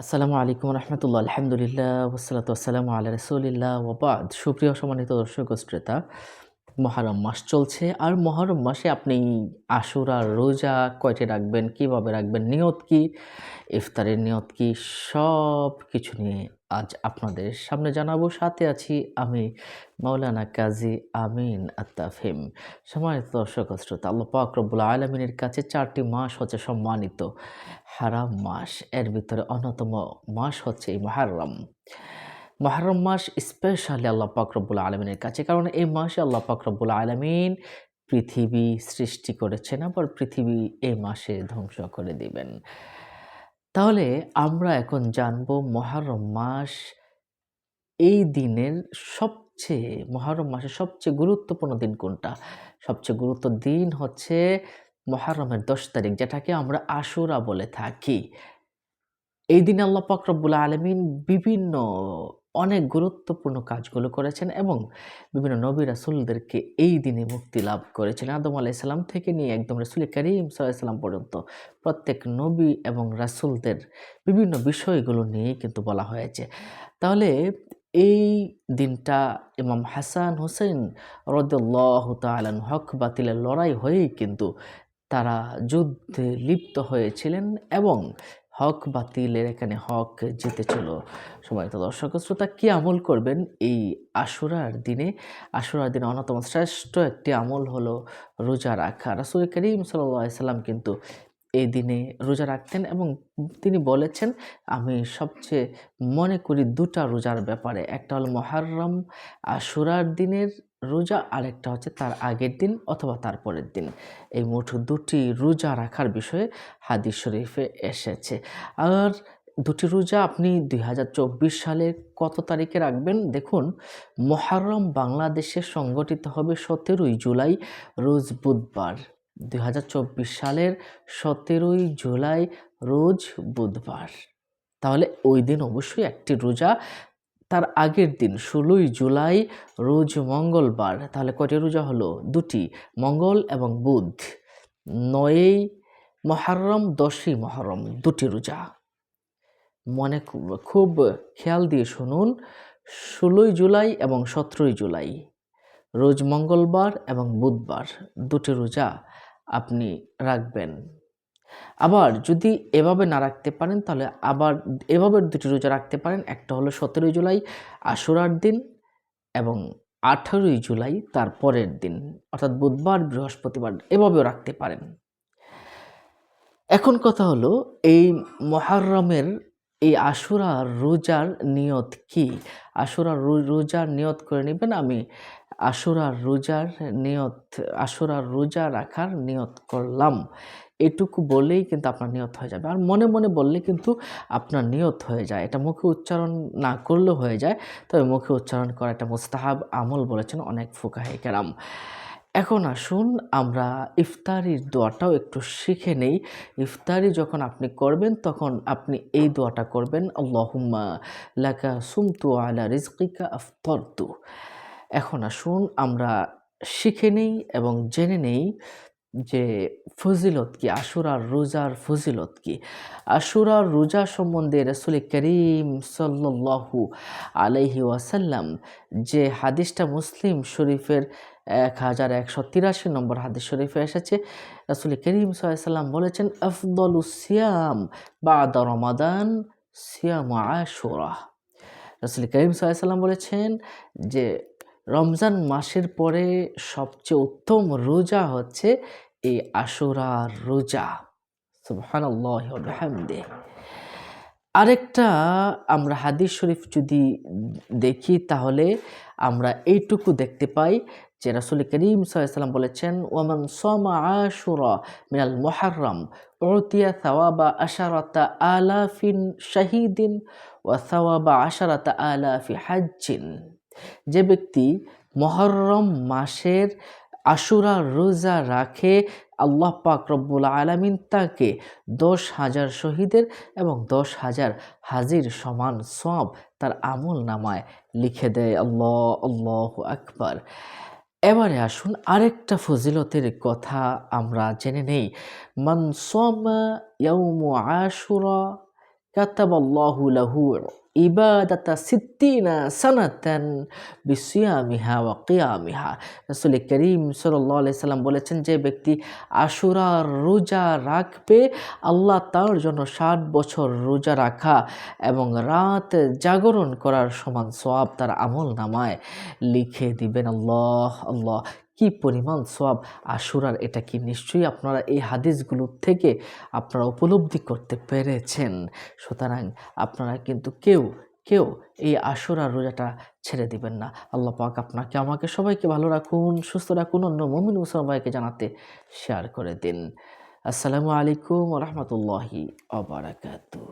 আসসালামু আলাইকুম রহমতুল্লাহ, আলহামদুলিল্লাহ ওসালাত আসসালামু আল্লাহ রসুলিল্লাহ ওবাদ সুপ্রিয় সম্মানিত দর্শক শ্রোতা, মহারম মাস চলছে আর মহরম মাসে আপনি আশুরা, রোজা কয়টি রাখবেন, কীভাবে রাখবেন, নিয়ত কি, ইফতারের নিয়ত কি সব কিছু নিয়ে আজ আপনাদের সামনে জানাব, সাথে আছি আমি মাওলানা কাজী আমিন আত্তাফিম। সম্মানিত দর্শক শ্রোতা, আল্লাহ পাক রব্বুল আলমিনের কাছে চারটি মাস হচ্ছে সম্মানিত হারাম মাস। এর ভিতরে অন্যতম মাস হচ্ছে এই মহারম। মহরম মাস স্পেশালি আল্লাহ পাকরবুল আলমিনের কাছে, কারণ এই মাসে আল্লাহ পাকরবুল আলমিন পৃথিবী সৃষ্টি করেছেন, আবার পৃথিবী এই মাসে ধ্বংস করে দিবেন। তাহলে আমরা এখন জানব মহরম মাস এই দিনের সবচেয়ে, মহরম মাসের সবচেয়ে গুরুত্বপূর্ণ দিন কোনটা? সবচেয়ে গুরুত্ব দিন হচ্ছে মহরমের দশ তারিখ, যেটাকে আমরা আশুরা বলে থাকি। এই দিন আল্লাহ পাকরবুল আলমিন বিভিন্ন অনেক গুরুত্বপূর্ণ কাজগুলো করেছেন এবং বিভিন্ন নবী রাসুলদেরকে এই দিনে মুক্তি লাভ করেছেন। আদম আলাইসাল্লাম থেকে নিয়ে একদম রসুল করিম সাল্লাম পর্যন্ত প্রত্যেক নবী এবং রাসুলদের বিভিন্ন বিষয়গুলো নিয়ে কিন্তু বলা হয়েছে। তাহলে এই দিনটা ইমাম হাসান হোসেন রদুল্লাহ তালান হক বাতিলের লড়াই হয়েই কিন্তু তারা যুদ্ধে লিপ্ত হয়েছিলেন এবং হক বাতিলের এখানে হক জিতে জিতেছিল তো দর্শক, শ্রোতা, কী আমল করবেন এই আশুরার দিনে? আশুরার দিনে অন্যতম শ্রেষ্ঠ একটি আমল হলো রোজা রাখা। রাসুল করিম সাল্লাম কিন্তু এই দিনে রোজা রাখতেন এবং তিনি বলেছেন, আমি সবচেয়ে মনে করি দুটা রোজার ব্যাপারে। একটা হলো মহারম, আশুরার দিনের রোজা আরেকটা হচ্ছে তার আগের দিন অথবা তার পরের দিন। এই মোট দুটি রোজা রাখার বিষয়ে হাদিস শরীফে এসেছে। আর দুটি রোজা আপনি দুই সালের কত তারিখে রাখবেন? দেখুন, মহারম বাংলাদেশে সংগঠিত হবে সতেরোই জুলাই, রোজ বুধবার। দুই হাজার চব্বিশ সালের সতেরোই জুলাই, রোজ বুধবার। তাহলে ওই দিন অবশ্যই একটি রোজা তার আগের দিন ষোলোই জুলাই, রোজ মঙ্গলবার, তাহলে কয়টি রোজা হলো? দুটি, মঙ্গল এবং বুধ। নয়ই মহারম, দশই মহরম, দুটি রোজা। মনে খুব খেয়াল দিয়ে শুনুন, ষোলোই জুলাই এবং সতেরোই জুলাই, রোজ মঙ্গলবার এবং বুধবার, দুটি রোজা আপনি রাখবেন। আবার যদি এভাবে না রাখতে পারেন, তাহলে আবার এভাবে দুটি রোজা রাখতে পারেন। একটা হলো সতেরোই জুলাই আশুরার দিন এবং আঠারোই জুলাই তার পরের দিন। অর্থাৎ বুধবার, বৃহস্পতিবার এভাবেও রাখতে পারেন। এখন কথা হলো, এই মহারমের এই আশুরার রোজার নিয়ত কি? আশুরার রোজার নিয়ত করে নেবেন আমি। আশুরার রোজার নিয়ত আশুরার রোজা রাখার নিয়ত করলাম। এটুকু বলেই কিন্তু আপনার নিয়ত হয়ে যাবে। আর মনে মনে বললে কিন্তু আপনার নিয়ত হয়ে যায়। এটা মুখে উচ্চারণ না করলেও হয়ে যায়। তবে মুখে উচ্চারণ করা একটা মুস্তাহাব আমল বলেছেন অনেক ফুকাহে কেরাম। এখন আসুন, আমরা ইফতারির দোয়াটাও একটু শিখে নেই। ইফতারি যখন আপনি করবেন, তখন আপনি এই দোয়াটা করবেন, আল্লাহুম্মা লাকা সুমতু আলা রিজকিকা আফতরতু। এখন আসুন, আমরা শিখে নেই এবং জেনে নেই যে ফজিলত কি, আশুরার রোজার ফজিলত কি? আশুরার রোজা সম্বন্ধে রসুল করিম সাল্লু আলহি ওয়াসাল্লাম যে হাদিসটা মুসলিম শরীফের এক হাজার একশো তিরাশি নম্বর হাদিস শরীফে এসেছে, রসুল করিম সাল্লাম বলেছেন, আফদল সিয়াম বা রমাদান সিয়াম আশুরা। রসুল করিম সাল্লাম বলেছেন যে রমজান মাসের পরে সবচেয়ে উত্তম রোজা হচ্ছে এই আশুরার রোজা। সুবহানাল্লাহমদে আরেকটা আমরা হাদিস শরীফ যদি দেখি তাহলে আমরা এইটুকু দেখতে পাই যে রাসুল করিম সাল্লাম বলেছেন ওমান সমা আশুরা মিনাল মোহারম ওতিয়া সাওয়াবা আশারতা আলাফিন শাহিদিন ও সাওয়াবা আশারতা আলাফি হাজ্জিন। যে ব্যক্তি মহরম মাসের আশুরা রোজা রাখে, আল্লাহ পাক রব্বুল আলমিন তাকে দশ হাজার শহীদের এবং দশ হাজার হাজির সমান সব তার আমল নামায় লিখে দেয়। আল্লাহ আল্লাহ আকবর। এবারে আসুন আরেকটা ফজিলতের কথা আমরা জেনে নেই। মানসমা আশুরা কাতাবাল্লাহু লাহু ইবাদাতা সিদ্দিনা সানাতান বিসিয়ামিহা ওয়া কিয়ামিহা রাসূল করিম আলাইহি সাল্লাম বলেছেন যে ব্যক্তি আশুরার রোজা রাখবে আল্লাহ তার জন্য ষাট বছর রোজা রাখা এবং রাত জাগরণ করার সমান সওয়াব তার আমল নামায়। লিখে দিবেন, আল্লাহ আল্লাহ। কি পরিমাণ সওয়াব আশুরার, এটা কি নিশ্চয়ই আপনারা এই হাদিসগুলো থেকে আপনারা উপলব্ধি করতে পেরেছেন? সুতরাং আপনারা কিন্তু কেউ কেউ এই আশুরার রোজাটা ছেড়ে দিবেন না। আল্লাহ পাক আপনাকে, আমাকে সবাইকে ভালো রাখুন, সুস্থ রাখুন, অন্য মমিন মুসলমান ভাইকে জানাতে শেয়ার করে দিন। আসসালামু আলাইকুম রহমতুল্লাহি আবরাকাতু